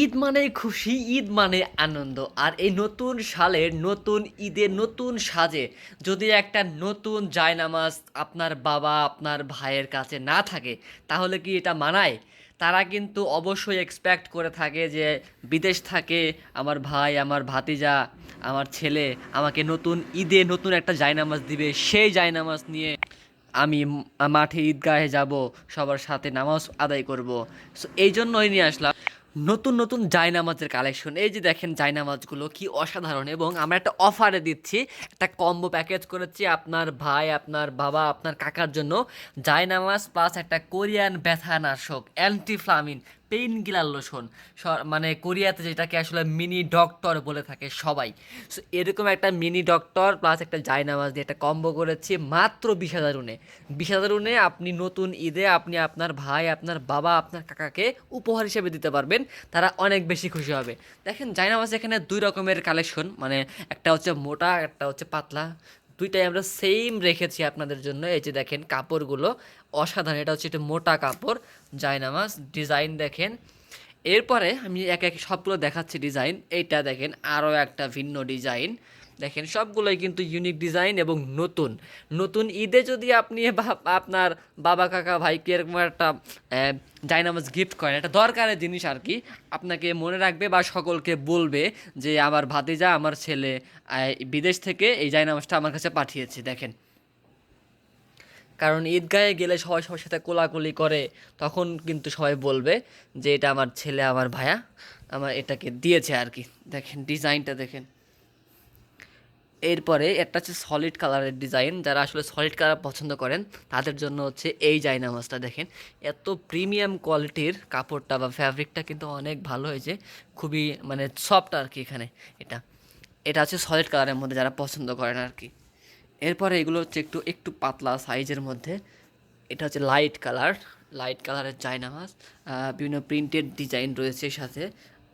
ঈদ মানে খুশি, ঈদ মানে আনন্দ। আর এই নতুন সালের নতুন ঈদের নতুন সাজে যদি একটা নতুন জায়নামাজ আপনার বাবা, আপনার ভাইয়ের কাছে না থাকে, তাহলে কি এটা মানায়? তারা কিন্তু অবশ্যই এক্সপেক্ট করে থাকে যে বিদেশ থাকে, আমার ভাই, আমার ভাতিজা, আমার ছেলে আমাকে নতুন ঈদে নতুন একটা জায়নামাজ দিবে। সেই জায়নামাজ নিয়ে আমি মাঠে ঈদগাহে যাব, সবার সাথে নামাজ আদায় করব। সো এই জন্যই নিয়ে আসলাম। নতুন নতুন জায়নামাজের কালেকশন এই যে দেখেন জায়নামাজগুলো কি অসাধারণ এবং আমরা একটা অফারে দিচ্ছি, একটা কম্বো প্যাকেজ করেছি আপনার ভাই, আপনার বাবা, আপনার কাকার জন্য। জায়নামাজ প্লাস একটা কোরিয়ান ব্যথানাশক অ্যান্টিফ্লামিন পেইন কিলার লোশন মানে কোরিয়াতে যেটাকে আসলে মিনি ডক্টর বলে থাকে সবাই। সো এরকম একটা মিনি ডক্টর প্লাস একটা জায়নামাজ দিয়ে একটা কম্বো করেছি মাত্র বিশ হাজার উনে। বিশ হাজার উনে আপনি নতুন ঈদে আপনি আপনার ভাই, আপনার বাবা, আপনার কাকাকে উপহার হিসেবে দিতে পারবেন। তারা অনেক বেশি খুশি হবে। দেখেন জায়নামাজ এখানে দুই রকমের কালেকশন মানে একটা হচ্ছে মোটা, একটা হচ্ছে পাতলা। দুইটাই আমরা সেম রেখেছি আপনাদের জন্য। এই যে দেখেন কাপড়গুলো অসাধারণ। এটা হচ্ছে একটা মোটা কাপড় জায়নামাজ ডিজাইন দেখেন। এরপরে আমি এক এক সবগুলো দেখাচ্ছি ডিজাইন এইটা দেখেন আরও একটা ভিন্ন ডিজাইন দেখেন, সবগুলোই কিন্তু ইউনিক ডিজাইন এবং নতুন। নতুন ঈদে যদি আপনি আপনার বাবা, কাকা ভাইকে এরকম একটা জায়নামাজ গিফট করেন এটা দরকারের জিনিস আর কি, আপনাকে মনে রাখবে বা সকলকে বলবে যে আমার ভাতিজা, আমার ছেলে বিদেশ থেকে এই জায়নামাজটা আমার কাছে পাঠিয়েছে, দেখেন। কারণ ঈদগাহে গেলে সবাই সবার সাথে কোলাকুলি করে, তখন কিন্তু সবাই বলবে যে এটা আমার ছেলে, আমার ভায়া, আমার এটাকে দিয়েছে আর কি। দেখেন ডিজাইনটা দেখেন। এরপরে একটা হচ্ছে সলিড কালারের ডিজাইন যারা আসলে সলিড কালার পছন্দ করেন, তাদের জন্য হচ্ছে এই জায়নামাজটা দেখেন। এত প্রিমিয়াম কোয়ালিটির কাপড়টা বা ফ্যাব্রিকটা কিন্তু অনেক ভালো হয়েছে, খুবই মানে সফট আর কি এখানে এটা। এটা হচ্ছে সলিড কালারের মধ্যে যারা পছন্দ করেন আর কি এরপরে এগুলো হচ্ছে একটু একটু পাতলা সাইজের মধ্যে। এটা হচ্ছে লাইট কালার লাইট কালারের জায়নামাজ বিভিন্ন প্রিন্টেড ডিজাইন রয়েছে সাথে।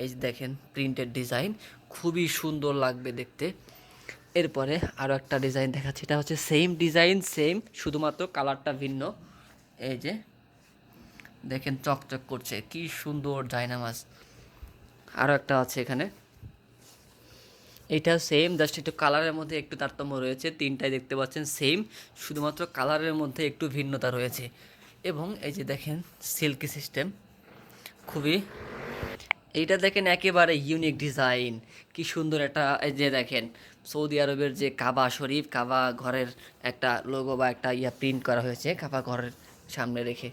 এই যে দেখেন প্রিন্টেড ডিজাইন খুবই সুন্দর লাগবে দেখতে। এরপরে আরও একটা ডিজাইন দেখাচ্ছি। এটা হচ্ছে সেম ডিজাইন সেম শুধুমাত্র কালারটা ভিন্ন। এই যে, দেখেন চকচক করছে, কি সুন্দর জায়নামাজ আরও একটা আছে এখানে। এটা সেম জাস্ট একটু কালারের মধ্যে একটু তারতম্য রয়েছে। তিনটাই দেখতে পাচ্ছেন সেম শুধুমাত্র কালারের মধ্যে একটু ভিন্নতা রয়েছে। এবং এই যে দেখেন সিল্কি সিস্টেম খুবই এইটা দেখেন একেবারে ইউনিক ডিজাইন কি সুন্দর একটা, এই যে দেখেন, সৌদি আরবের যে কাবা শরীফ, কাবা ঘরের একটা লোগো বা একটা ইয়া প্রিন্ট করা হয়েছে, কাবা ঘরের সামনে রেখে।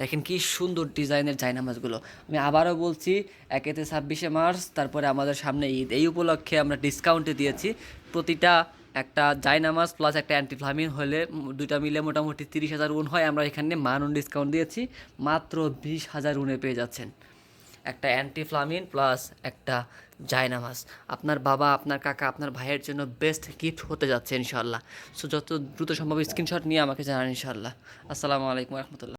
দেখেন কি সুন্দর ডিজাইনের জায়নামাজগুলো। আমি আবারও বলছি, একেতে ছাব্বিশে মার্চ, তারপরে আমাদের সামনে ঈদ। এই উপলক্ষে আমরা ডিসকাউন্টে দিয়েছি প্রতিটা একটা জায়নামাজ প্লাস একটা অ্যান্টিফ্লামিন হলে দুইটা মিলে মোটামুটি তিরিশ হাজার উন হয়। আমরা এখানে মানুন ডিসকাউন্ট দিয়েছি। মাত্র বিশ হাজার উনে পেয়ে যাচ্ছেন। একটা অ্যান্টিফ্লামিন প্লাস একটা জায়নামাস আপনার বাবা, আপনার কাকা, আপনার ভাইয়ের জন্য বেস্ট গিফট হতে যাচ্ছে ইনশাল্লাহ সো যত দ্রুত সম্ভব স্ক্রিনশট নিয়ে আমাকে জানান ইনশাল্লাহ আসসালামু আলাইকুম রহমতুল্লাহ।